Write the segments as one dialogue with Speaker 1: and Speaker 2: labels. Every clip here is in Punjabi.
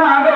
Speaker 1: ಆಗ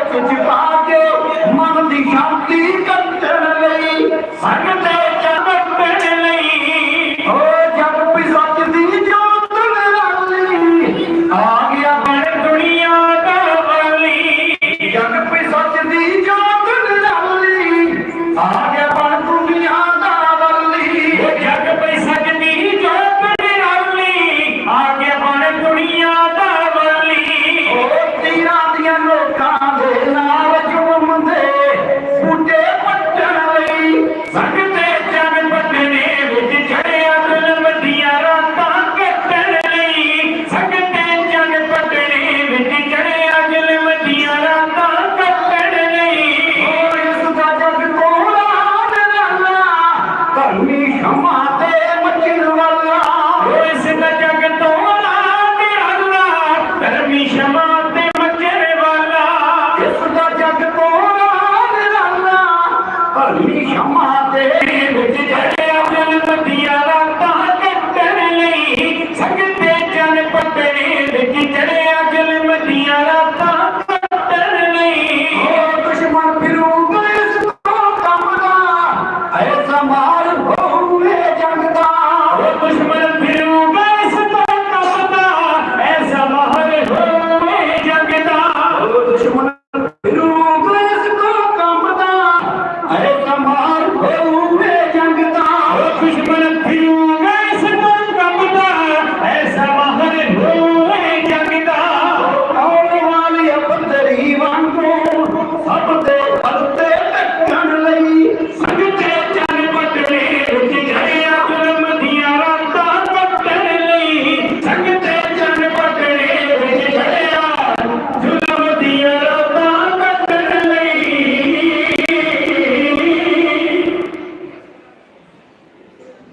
Speaker 1: ਸਭ
Speaker 2: ਦੇ ਅਲਤੇ ਟੱਕਣ ਲਈ
Speaker 3: ਸੰਗਤੇ ਚਲ ਪਟਨੇ ਉੱਜ ਜੜਿਆ ਬਲਮ ਦੀਆਂ ਰਾਤਾਂ ਪੱਟਣ ਲਈ। ਸੰਗਤੇ ਚਲ ਪਟਨੇ ਉੱਜ ਜੜਿਆ ਜ਼ੁਲਮ ਦੀਆਂ ਰਾਤਾਂ ਪੱਟਣ ਲਈ।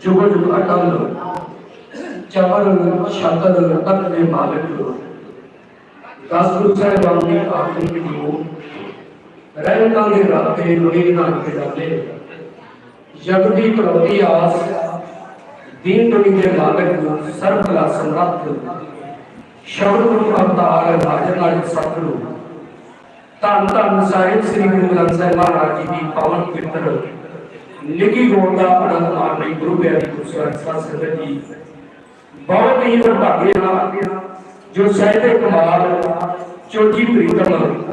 Speaker 1: ਜੁਗ ਜੁਗ ਅਟਲ, ਚਵਰ ਸ਼ਤਰ ਤਨ ਦੇ ਮਾਲਕ। ਦਸ ਗੁਰੂ ਸਾਹਿਬਾਨ ਨੇ ਆਖਰੀ ਨੂੰ ਰਹਿਮਤਾਂ ਦੇ ਰਾਤੇ ਲੋਹੇ ਨਾਲ ਖਿਡਾਲੇ ਜਗਦੀ ਪ੍ਰਵਤੀ ਆਸ, ਦੀਨ ਦੁਨੀ ਦੇ ਮਾਲਕ ਸਰਬ ਕਲਾ ਸਮਰੱਥ। ਸ਼ਬਦ ਗੁਰੂ ਅਵਤਾਰ ਰਾਜਨ ਨਾਲ ਸਤਿਗੁਰੂ। ਧੰਨ ਧੰਨ ਸਾਹਿਬ ਸ੍ਰੀ ਗੁਰੂ ਗ੍ਰੰਥ ਸਾਹਿਬ ਮਹਾਰਾਜ ਜੀ ਦੀ ਪਾਵਨ ਪਵਿੱਤਰ ਨਿੱਕੀ ਗੋੜ ਦਾ ਆਨੰਦ ਮਾਣ ਗੁਰੂ ਪਿਆਰੀ ਗੁਰਸਰਾਜ ਸਾਹਿਬ ਸੰਗਤ ਜੀ। ਬਹੁਤ ਹੀ ਵਡਭਾਗੇ ਨਾਲ ਜੋ ਸਾਹਿਬ ਕਮਾਲ ਚੋਜੀ ਪ੍ਰੀਤਮ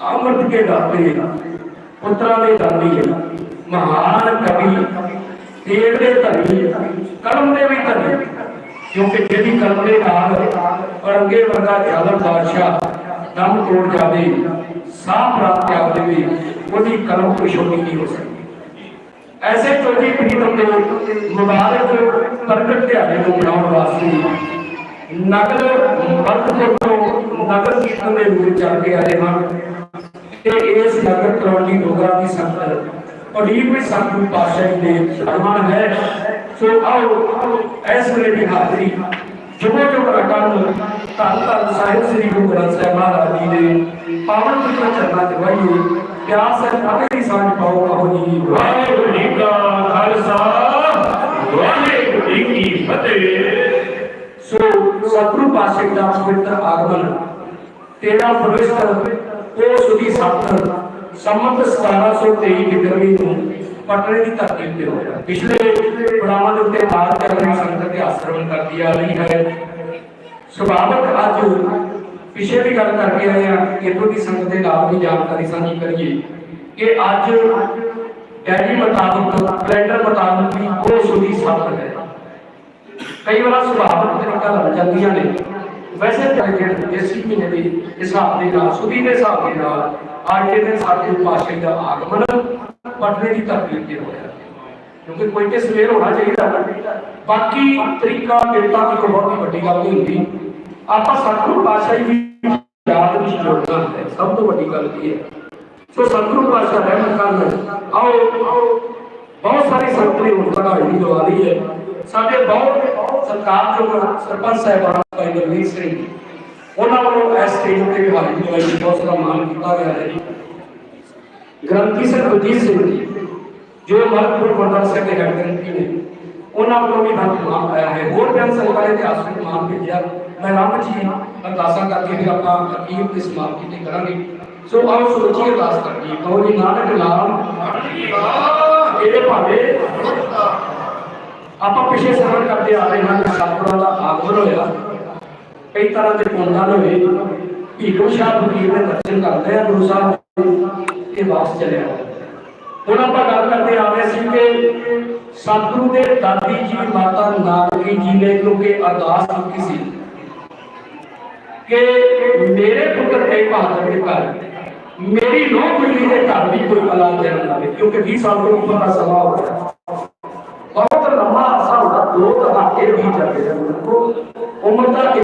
Speaker 1: ਅੰਮ੍ਰਿਤ ਕੇ ਦਾਤੇ ਪੁੱਤਰਾਂ ਦੇ ਦਾਨੀ ਮਹਾਨ ਕਵੀ ਤੇਗ ਦੇ ਧਨੀ, ਕਲਮ ਦੇ ਵੀ ਧਨੀ, ਕਿਉਂਕਿ ਜਿਹਦੀ ਕਲਮ ਦੇ ਨਾਲ ਅਰੰਗੇ ਵਰਗਾ ਝਾਲਰ ਬਾਦਸ਼ਾਹ ਦਮ ਤੋੜ ਜਾਵੇ, ਸਾਹ ਪ੍ਰਾਪਤ ਆ ਦੇਵੇ ਉਹਦੀ ਕਲਮ ਕੋਈ ਛੋਟੀ ਨਹੀਂ ਹੋ ਸਕਦੀ। ਐਸੇ ਚੋਜੀ ਪ੍ਰੀਤਮ ਦੇ ਮੁਬਾਰਕ ਪ੍ਰਗਟ ਦਿਹਾੜੇ ਨੂੰ ਮਨਾਉਣ ਵਾਸਤੇ ਨਗਰ ਬਰਤਪੁਰ ਤੋਂ ਨਗਰ ਕੀਰਤਨ ਦੇ ਰੂਪ ਵਿੱਚ ਚੱਲ ਕੇ ਆਏ ਹਨ ਤੇ ਇਸ ਨਗਰ ਕਲੋਨੀ ਡੋਗਰਾ ਦੀ ਸੰਗਤ ਅੜੀਬ ਵਿੱਚ ਸੰਗਤ ਪਾਸ਼ਾ ਜੀ ਦੇ ਸਨਮਾਨ ਹੈ ਸੋ ਆਓ ਇਸ ਵੇਲੇ ਦੀ ਹਾਜ਼ਰੀ ਜੁਗੋ ਜੁਗ ਅਟਲ ਧੰਨ ਧੰਨ ਸਾਹਿਬ ਸ੍ਰੀ ਗੁਰੂ ਗ੍ਰੰਥ ਸਾਹਿਬ ਮਹਾਰਾਜ ਜੀ ਦੇ ਪਾਵਨ ਪਵਿੱਤਰ ਚਰਨਾਂ ਚ ਵਾਹੀਏ ਪਿਆਸ ਹੈ ਕਾਹੇ ਦੀ ਸਾਂਝ ਪਾਓ ਕਹੋ ਜੀ ਵਾਹਿਗੁਰੂ
Speaker 3: ਜੀ ਕਾ ਖਾਲਸਾ ਵਾਹਿਗੁਰੂ ਜੀ ਕੀ ਫਤਿਹ
Speaker 1: ਸੋ ਸਤਿਗੁਰੂ ਪਾਤਸ਼ਾਹ ਦਾ ਪਵਿੱਤਰ ਆਗਮਨ ਤੇਰਾ ਪ੍ਰਵੇਸ਼ਰ ਉਹ ਸੁਦੀ ਸੱਤ ਸੰਮਤ 1723 ਵਿਕਰਮੀ ਨੂੰ ਪਟਨੇ ਦੀ ਧਰਤੀ ਤੇ ਹੋਇਆ। ਪਿਛਲੇ ਪੜਾਵਾਂ ਦੇ ਉੱਤੇ ਮਾਰ ਚੱਲ ਰਹੀ ਸੰਗਤ ਦੇ ਆਸ਼ਰਮ ਕਰਦੀ ਆ ਰਹੀ ਹੈ। ਸੁਭਾਵਕ ਅੱਜ ਪਿਛੇ ਵੀ ਗੱਲ ਕਰਕੇ ਆਏ ਆ ਇੱਥੋਂ ਦੀ ਸੰਗਤ ਦੇ ਨਾਲ ਵੀ ਜਾਣਕਾਰੀ ਸਾਂਝੀ ਕਰੀਏ ਕਿ ਅੱਜ ਡੈਡੀ ਮੁਤਾਬਕ ਕੈਲੰਡਰ ਮੁਤਾਬਕ ਵੀ ਉਹ ਸੁਦੀ ਸੱਤ ਹੈ। ਕਈ ਵਾਰ ਸੁਭਾਵਿਕ ਤਰੀਕਾ ਲੱਗ ਜਾਂਦੀਆਂ ਨੇ। ਵੈਸੇ ਜਿਹੜੇ ਦੇਸੀ ਮਹੀਨੇ ਦੇ ਹਿਸਾਬ ਦੇ ਨਾਲ ਸੁਦੀ ਦੇ ਹਿਸਾਬ ਦੇ ਨਾਲ ਅੱਜ ਦੇ ਸਾਡੇ ਪਾਸ਼ੇ ਦਾ ਆਗਮਨ ਪਟਨੇ ਦੀ ਧਰਤੀ ਤੇ ਹੋਇਆ ਕਿਉਂਕਿ ਕੋਈ ਤੇ ਸਵੇਰ ਹੋਣਾ ਚਾਹੀਦਾ ਬਾਕੀ ਤਰੀਕਾ ਕਿਰਤਾ ਦੀ ਕੋਈ ਬਹੁਤ ਵੱਡੀ ਗੱਲ ਨਹੀਂ ਹੁੰਦੀ। ਆਪਾਂ ਸਤਿਗੁਰੂ ਪਾਤਸ਼ਾਹ ਜੀ ਯਾਦ ਵਿੱਚ ਜੋੜਨਾ ਹੈ। ਸਭ ਤੋਂ ਵੱਡੀ ਗੱਲ ਇਹ ਹੈ? ਸੋ ਸਤਿਗੁਰੂ ਪਾਤਸ਼ਾਹ ਰਹਿਮਤ ਕਰਨ। ਆਓ ਬਹੁਤ ਸਾਰੇ ਸੰਤਰੀ ਹੁਣ ਪੜਾਈ ਦੀ ਦਵਾ ਲਈ ਹੈ। ਸਾਡੇ ਬਹੁਤ ਸਤਿਕਾਰਯੋਗ ਸਰਪੰਚ ਸਾਹਿਬਾਨ ਭਾਈ ਗੁਰਮੀਤ ਸਿੰਘ ਉਹਨਾਂ ਵੱਲੋਂ ਇਸ ਸਟੇਜ ਤੇ ਵੀ ਹਾਜ਼ਰੀ ਦਵਾਈ ਦੀ ਬਹੁਤ ਸਾਰਾ ਮਾਨ ਕੀਤਾ ਗਿਆ ਹੈ ਜੀ। ਗ੍ਰੰਥੀ ਸਿੰਘ ਬਲਜੀਤ ਸਿੰਘ ਜੀ ਜੋ ਮਰਕਪੁਰ ਗੁਰਦੁਆਰਾ ਸਾਹਿਬ ਦੇ ਹੈਡ ਗ੍ਰੰਥੀ ਨੇ ਉਹਨਾਂ ਵੱਲੋਂ ਵੀ ਬਹੁਤ ਮਾਨ ਆਇਆ ਹੈ। ਹੋਰ ਬਿਆਨ ਸੰਗਤਾਂ ਦੇ ਇਤਿਹਾਸ ਵਿੱਚ ਮਾਨ ਭੇਜਿਆ। ਮੈਂ ਰੱਬ ਜੀ ਅਰਦਾਸਾਂ ਕਰਕੇ ਫਿਰ ਆਪਾਂ ਅਕੀਰ ਤੇ ਸਮਾਪਤੀ ਤੇ ਕਰਾਂਗੇ। ਸੋ ਆਓ ਸੋਚੀਏ ਅਰਦਾਸ ਕਰੀਏ ਕਹੋ ਜੀ ਨਾਨਕ ਨਾਮ ਇਹਦੇ ਭਾਵੇਂ ਆਪਾਂ ਪਿਛੇ ਸਰਵਣ ਕਰਦੇ ਆ ਰਹੇ ਹਾਂ ਕਿ ਸਤਿਗੁਰਾਂ ਦਾ ਆਗਮਨ ਹੋਇਆ ਕਈ ਤਰ੍ਹਾਂ ਦੇ ਪੁੰਨਾਂ ਹੋਏ ਭੀਖੂ ਸ਼ਾਹ ਫਕੀਰ ਦੇ ਦਰਸ਼ਨ ਕਰਦੇ ਆ ਗੁਰੂ ਸਾਹਿਬ ਦੇ ਇਹ ਵਾਪਸ ਚਲਿਆ ਹੁਣ ਆਪਾਂ ਗੱਲ ਕਰਦੇ ਆ ਰਹੇ ਸੀ ਕਿ ਸਤਿਗੁਰੂ ਦੇ ਦਾਦੀ ਜੀ ਮਾਤਾ ਨਾਨਕੀ ਜੀ ਨੇ ਕਿਉਂਕਿ ਅਰਦਾਸ ਕੀਤੀ ਸੀ ਕਿ ਮੇਰੇ ਪੁੱਤਰ ਤੇ ਬਹਾਦਰ ਦੇ ਘਰ ਮੇਰੀ ਨੌ ਕੁੜੀ ਦੇ ਘਰ ਵੀ ਕੋਈ ਔਲਾਦ ਜਨਮ ਲਵੇ ਕਿਉਂਕਿ 20 ਸਾਲ ਤੋਂ ਉੱਪਰ ਦਾ ਸਮਾਂ ਹੋ ਗਿਆ ਬਹੁਤ ਲੰਮਾ ਅਰਸਾ ਹੁੰਦਾ ਦੋ ਦਹਾਕੇ ਵੀ ਚੱਲਦੇ ਜਾਂਦੇ ਉਮਰ ਦਾ